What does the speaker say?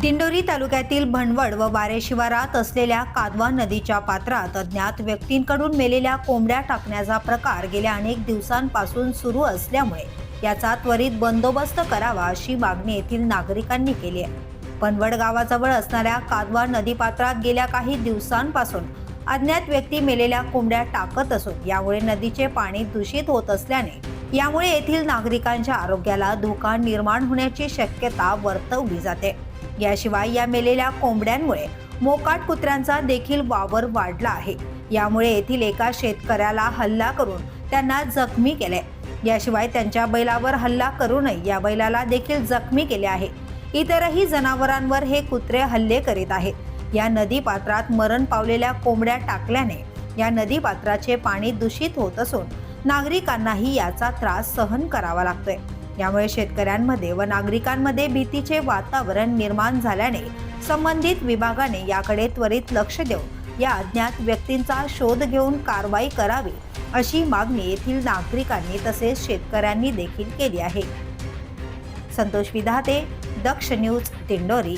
दिंडोरी तालुक्यातील भणवड व वारे शिवारात असलेल्या कादवा नदीच्या पात्रात अज्ञात व्यक्तींकडून मेलेल्या कोंबड्या टाकण्याचा प्रकार गेल्या अनेक दिवसांपासून सुरू असल्यामुळे याचा त्वरित बंदोबस्त करावा अशी मागणी येथील नागरिकांनी केली आहे. पनवड गावाजवळ असणाऱ्या कादवा नदीपात्रात गेल्या काही दिवसांपासून अज्ञात व्यक्ती मेलेल्या कोंबड्या टाकत असून यामुळे नदीचे पाणी दूषित होत असल्याने यामुळे येथील नागरिकांच्या आरोग्याला धोका निर्माण होण्याची शक्यता वर्तवली जाते. याशिवाय या मेलेल्या कोंबड्यांमुळे मोकाट कुत्र्यांचा देखील वावर वाढला आहे. यामुळे येथील एका शेतकऱ्याला हल्ला करून त्यांना जखमी केले. याशिवाय त्यांच्या बैलावर हल्ला करूनही या बैलाला देखील जखमी केले आहे. इतरही जनावरांवर हे कुत्रे हल्ले करीत आहेत. या नदी पात्रात मरण पावलेल्या कोंबड्या टाकल्याने या नदी पात्राचे पाणी दूषित होत असून नागरिकांनाही याचा त्रास सहन करावा लागतोय. यामुळे शेतकऱ्यांमध्ये व नागरिकांमध्ये भीतीचे वातावरण निर्माण झाल्याने संबंधित विभागाने याकडे त्वरित लक्ष देऊन या अज्ञात व्यक्तींचा शोध घेऊन कारवाई करावी अशी मागणी येथील नागरिकांनी तसेच शेतकऱ्यांनी देखील केली आहे. संतोष विधाते दक्ष न्यूज दिंडोरी.